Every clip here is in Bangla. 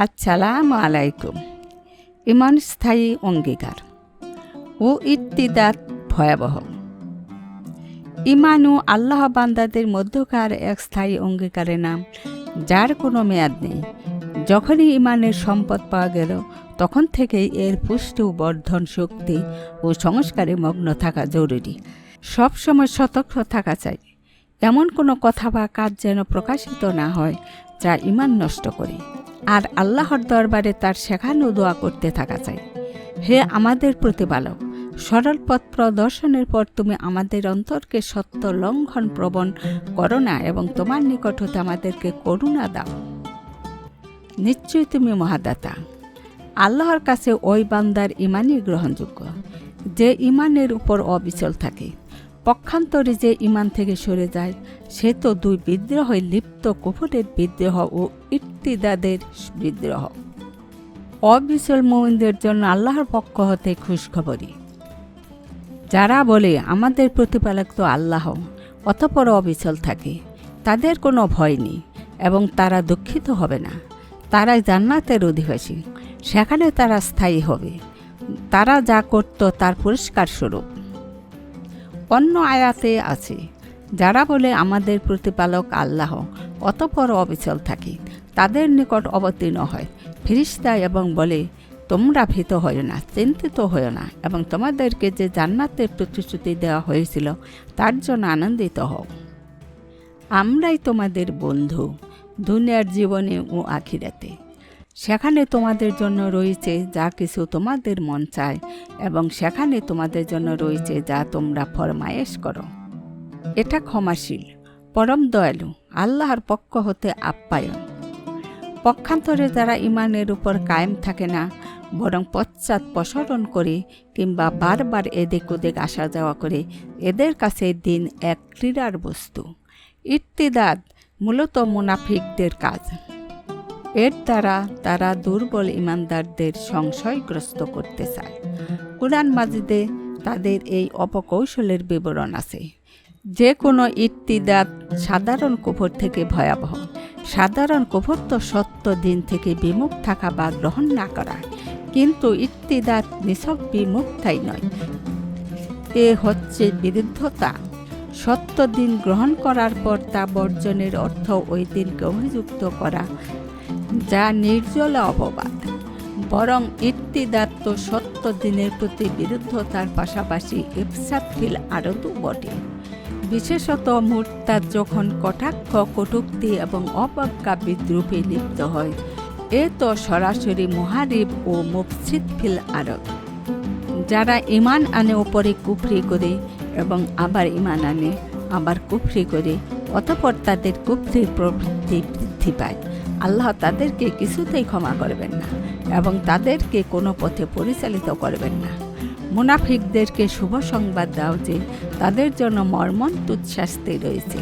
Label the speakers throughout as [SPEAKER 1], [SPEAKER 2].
[SPEAKER 1] আসসালামু আলাইকুম ইমান স্থায়ী অঙ্গীকার। ও ইত্তিদাত ভয়াবহ। ইমান ও আল্লাহ বান্দাদের মধ্যকার এক স্থায়ী অঙ্গীকারের নাম, যার কোনো মেয়াদ নেই। যখনই ইমানের সম্পদ পাওয়া গেল, তখন থেকেই এর পুষ্টি বর্ধন শক্তি ও সংস্কারে মগ্ন থাকা জরুরি। সবসময় সতর্ক থাকা চাই। এমন কোনো কথা বা কাজ যেন প্রকাশিত না হয়, যা ইমান নষ্ট করে। আর আল্লাহর দরবারে তার শেখানো দোয়া করতে থাকা চাই। হে আমাদের প্রতিপালক, সরল পথ প্রদর্শনের পর তুমি আমাদের অন্তরকে সত্য লঙ্ঘন প্রবণ করো না এবং তোমার নিকট হতে আমাদেরকে করুণা দাও। নিশ্চয়ই তুমি মহাদাতা, আল্লাহর কাছে ওই বান্দার ইমানই গ্রহণযোগ্য, যে ইমানের উপর অবিচল থাকে। পক্ষান্তরে যে ইমান থেকে সরে যায়, সে তো দুই বিদ্রোহে লিপ্ত কুফুরের বিদ্রোহ ও ইত্তিদাদের বিদ্রোহ। অবিচল মৌনদের জন্য আল্লাহর পক্ষ হতে খুশখবরই যারা বলে, আমাদের প্রতিপালক তো আল্লাহ, অতপর অবিচল থাকে, তাদের কোনো ভয় নেই এবং তারা দুঃখিত হবে না। তারাই জান্নাতের অধিবাসী, সেখানে তারা স্থায়ী হবে। তারা যা করত তার পুরস্কার স্বরূপ। অন্য আয়াতে আছে, যারা বলে, আমাদের প্রতিপালক আল্লাহ, অতপর অবিচল থাকে তাদের নিকট অবতীর্ণ হয়। ফিরিস্তা এবং বলে, তোমরা ভীত হয় না, চিন্তিত হয় না, এবং তোমাদেরকে যে জান্নাতের প্রতিশ্রুতি দেওয়া হয়েছিল, তার জন্য আনন্দিত হও। আমরাই তোমাদের বন্ধু, দুনিয়ার জীবনে ও আখিরাতে। সেখানে তোমাদের জন্য রয়েছে যা কিছু তোমাদের মন চায়, এবং সেখানে তোমাদের জন্য রয়েছে যা তোমরা ফরমায়েশ করো। এটা ক্ষমাশীল, পরম দয়ালু, আল্লাহর পক্ষ হতে আপ্যায়ন। পক্ষান্তরে যারা ইমানের উপর কায়েম থাকে না, বরং পশ্চাৎ প্রসরণ করে কিংবা বারবার এদিক ওদিক আসা যাওয়া করে, এদের কাছে দিন এক ক্রীড়ার বস্তু। ইত্তিদাদ মূলত মুনাফিকদের কাজ। এর দ্বারা তারা দুর্বল ইমানদারদের সংশয়গ্রস্ত করতে চায়। কোরআন মাজিদে তাদের এই অপকৌশলের বিবরণ আছে। যে কোনো ইত্তিদাত সাধারণ কুফর থেকে ভয়াবহ। সাধারণ কুফর সত্য দিন থেকে বিমুখ থাকা বা গ্রহণ না করা। কিন্তু ইত্তিদাত নিছক বিমুখতাই নয়। এ হচ্ছে বিরুদ্ধতা। সত্য দিন গ্রহণ করার পর তা বর্জনের অর্থ ওই দিনকে অভিযুক্ত করা, যা নির্জল অপবাদ। বরং ইত্তিদাত্ত সত্য দিনের প্রতি বিরুদ্ধতার পাশাপাশি ইফসাদ ফিল আরতও বটে বিশেষত মুরতাদ যখন কটাক্ষ, কটুক্তি এবং অপজ্ঞা বিদ্রুপে লিপ্ত হয়, এ তো সরাসরি মহারিব ও মুফসিদ ফিল আরত যারা ইমান আনে ওপরে কুফরি করে এবং আবার ইমান আনে, আবার কুফরি করে, অতপর তাদের কুফরির প্রবৃত্তি বৃদ্ধি পায়। আল্লাহ তাদেরকে কিছুতেই ক্ষমা করবেন না এবং তাদেরকে কোনো পথে পরিচালিত করবেন না। মুনাফিকদেরকে শুভ সংবাদ দাও যে তাদের জন্য মর্মন শাস্তি রয়েছে।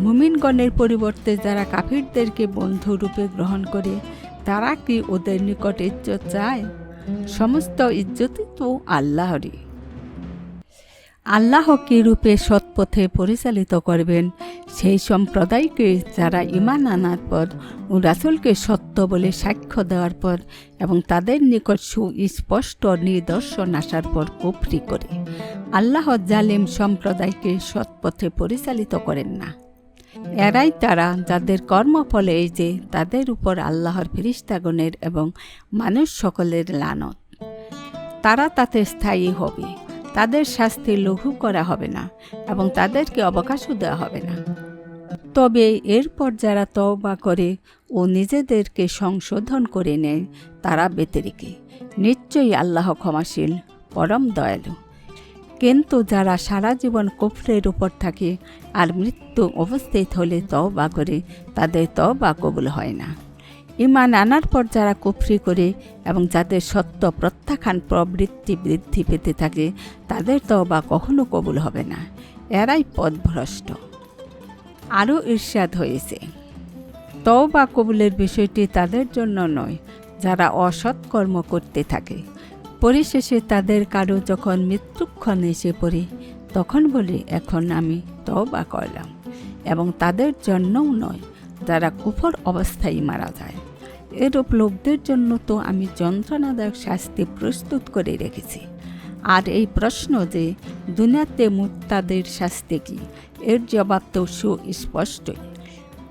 [SPEAKER 1] মুমিনগণের পরিবর্তে যারা কাফিরদেরকে বন্ধুরূপে গ্রহণ করে, তারা কি ওদের নিকট ইজ্জত চায়? সমস্ত ইজ্জতই তো আল্লাহরই। আল্লাহ রূপে সৎপথে পরিচালিত করবেন। সেই সম্প্রদায়কে যারা ইমান আনার পর রাসুলকে সত্য বলে সাক্ষ্য দেওয়ার পর এবং তাদের নিকট সুস্পষ্ট নিদর্শন আসার পর কুফরি করে। আল্লাহ জালেম সম্প্রদায়কে সৎপথে পরিচালিত করেন না। এরাই তারা যাদের কর্মফলে এই যে তাদের উপর আল্লাহর ফিরিস্তাগণের এবং মানুষ সকলের লানত। তারা তাতে স্থায়ী হবে। তাদের শাস্তি লঘু করা হবে না এবং তাদেরকে অবকাশও দেওয়া হবে না। তবে এরপর যারা তওবা করে ও নিজেদেরকে সংশোধন করে নেয়, তারা বেতেরিকে নিশ্চয়ই আল্লাহ ক্ষমাশীল, পরম দয়ালু। কিন্তু যারা সারা জীবন কুফরের উপর থাকে আর মৃত্যু উপস্থিত হলে তওবা করে, তাদের তওবা কবুল হয় না। ইমান আনার পর যারা কুফরি করে এবং যাদের সত্য প্রত্যাখ্যান প্রবৃত্তি বৃদ্ধি পেতে থাকে, তাদের তওবা কখনো কবুল হবে না। এরাই পথভ্রষ্ট। আরও ঈর্ষাদ হয়েছে। তওবা কবুলের বিষয়টি তাদের জন্য নয়, যারা অসৎকর্ম করতে থাকে। পরিশেষে তাদের কারও যখন মৃত্যুক্ষণ এসে পড়ে, তখন বলি, এখন আমি তওবা করলাম। এবং তাদের জন্যও নয় যারা কুফর অবস্থায় মারা যায়। এরূপ লোকদের জন্য তো আমি যন্ত্রণাদায়ক শাস্তি প্রস্তুত করে রেখেছি। আর এই প্রশ্ন যে, দুনিয়াতে মুত্তাদের শাস্তি কি? এর জবাব তো সুস্পষ্টই।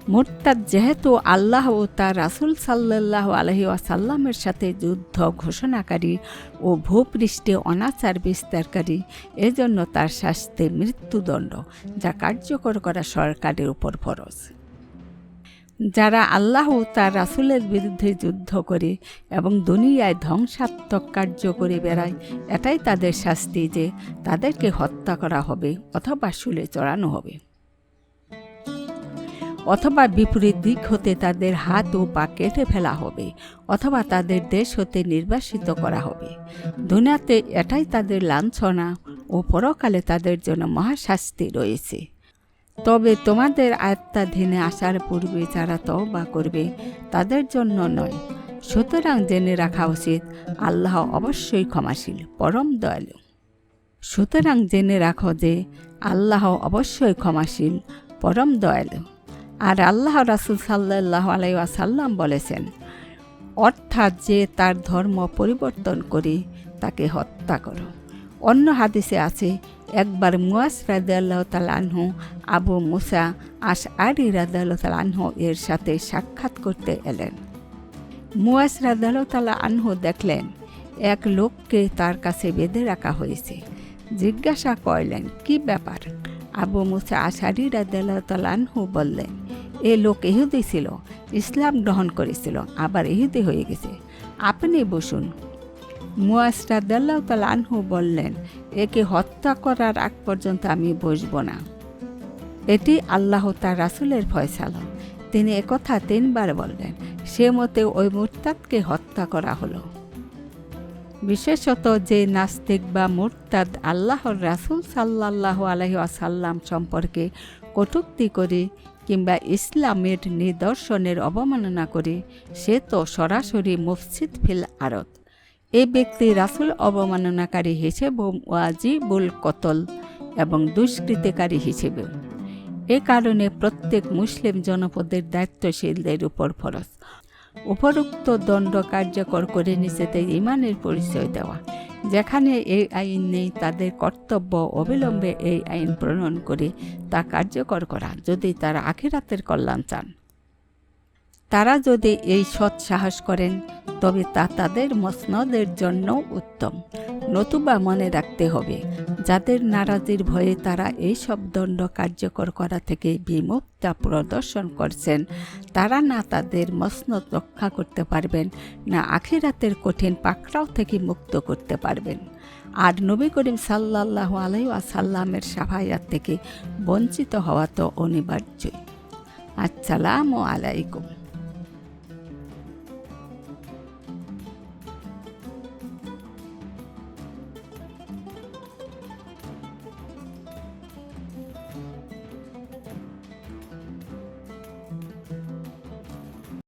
[SPEAKER 1] মোরতাদ যেহেতু আল্লাহ ও তার রাসুল সাল্লাহ আলহি আসাল্লামের সাথে যুদ্ধ ঘোষণাকারী ও ভূপৃষ্ঠে অনাচার বিস্তারকারী, এজন্য তার শাস্তি মৃত্যুদণ্ড, যা কার্যকর করা সরকারের উপর ফরজ। যারা আল্লাহ ও তার রাসুলের বিরুদ্ধে যুদ্ধ করে এবং দুনিয়ায় ধ্বংসাত্মক কার্য করে বেড়ায়, এটাই তাদের শাস্তি যে তাদেরকে হত্যা করা হবে অথবা শুলে চড়ানো হবে। অথবা বিপরীত দিক হতে তাদের হাত ও পা কেটে ফেলা হবে, অথবা তাদের দেশ হতে নির্বাসিত করা হবে। দুনিয়াতে এটাই তাদের লাঞ্ছনা ও পরকালে তাদের জন্য মহাশাস্তি রয়েছে। তবে তোমাদের আয়ত্তাধীনে আসার পূর্বে যারা তওবা করবে, তাদের জন্য নয়। সুতরাং জেনে রাখা উচিত, আল্লাহ অবশ্যই ক্ষমাশীল, পরম দয়ালু। সুতরাং জেনে রাখো যে, আল্লাহ অবশ্যই ক্ষমাশীল, পরম দয়ালু। আর আল্লাহ রাসুল সাল্লাহ আলাইসাল্লাম বলেছেন, অর্থাৎ যে তার ধর্ম পরিবর্তন করে তাকে হত্যা করো। অন্য হাদিসে আছে একবার মুয়াস রাদাল্লাহ তালানহু আবু মুসা আশ আরি রাদাল্লাহ তালানহু এর সাথে সাক্ষাৎ করতে এলেন। মুয়াস রাদাল্লাহ তালা আনহু দেখলেন, এক লোককে তার কাছে বেঁধে রাখা হয়েছে। জিজ্ঞাসা করলেন, কি ব্যাপার? আবু মুসা আশারি তালানহু বললেন, এ লোক ইহুদি ছিল, ইসলাম গ্রহণ করেছিল, আবার ইহুদি হয়ে গেছে। আপনি বসুন। মুয়াসরাদাল্লাহ তাল আনহু বললেন, একে হত্যা করার আগ পর্যন্ত আমি বসব না। এটি আল্লাহ তার রাসুলের ফয়সালা। তিনি একথা তিনবার বললেন, সে মতে ওই মুরতাদকে হত্যা করা হলো। বিশেষত যে নাস্তিক বা মুরতাদ আল্লাহর রাসুল সাল্লাহ আলহি আসাল্লাম সম্পর্কে কটুক্তি করে কিংবা ইসলামের নিদর্শনের অবমাননা করে, সে তো সরাসরি মুফসিদ ফিল আরত এই ব্যক্তি রাসুল অবমাননাকারী হিসেবে ওয়াজিবুল কতল এবং দুষ্কৃতিকারী হিসেবে। এ কারণে প্রত্যেক মুসলিম জনপদের দায়িত্বশীলদের উপর ফরজ। উপরোক্ত দণ্ড কার্যকর করে নিষেধে ইমানের পরিচয় দেওয়া। যেখানে এই আইন নেই, তাদের কর্তব্য অবিলম্বে এই আইন প্রণয়ন করে তা কার্যকর করা। যদি তারা আখিরাতের কল্যাণ চান। তারা যদি এই সৎ সাহস করেন, তবে তা তাদের মসনদের জন্য উত্তম। নতুবা মনে রাখতে হবে, যাদের নারাজির ভয়ে তারা এই সব দণ্ড কার্যকর করা থেকে বিমুক্তা প্রদর্শন করছেন, তারা না তাদের মসনদ রক্ষা করতে পারবেন, না আখিরাতের কঠিন পাকড়াও থেকে মুক্ত করতে পারবেন। আর নবী করিম সাল্লাহ আলাই আসাল্লামের সাফাইয়াত থেকে বঞ্চিত হওয়া তো অনিবার্যই। আসসালামু আলাইকুম।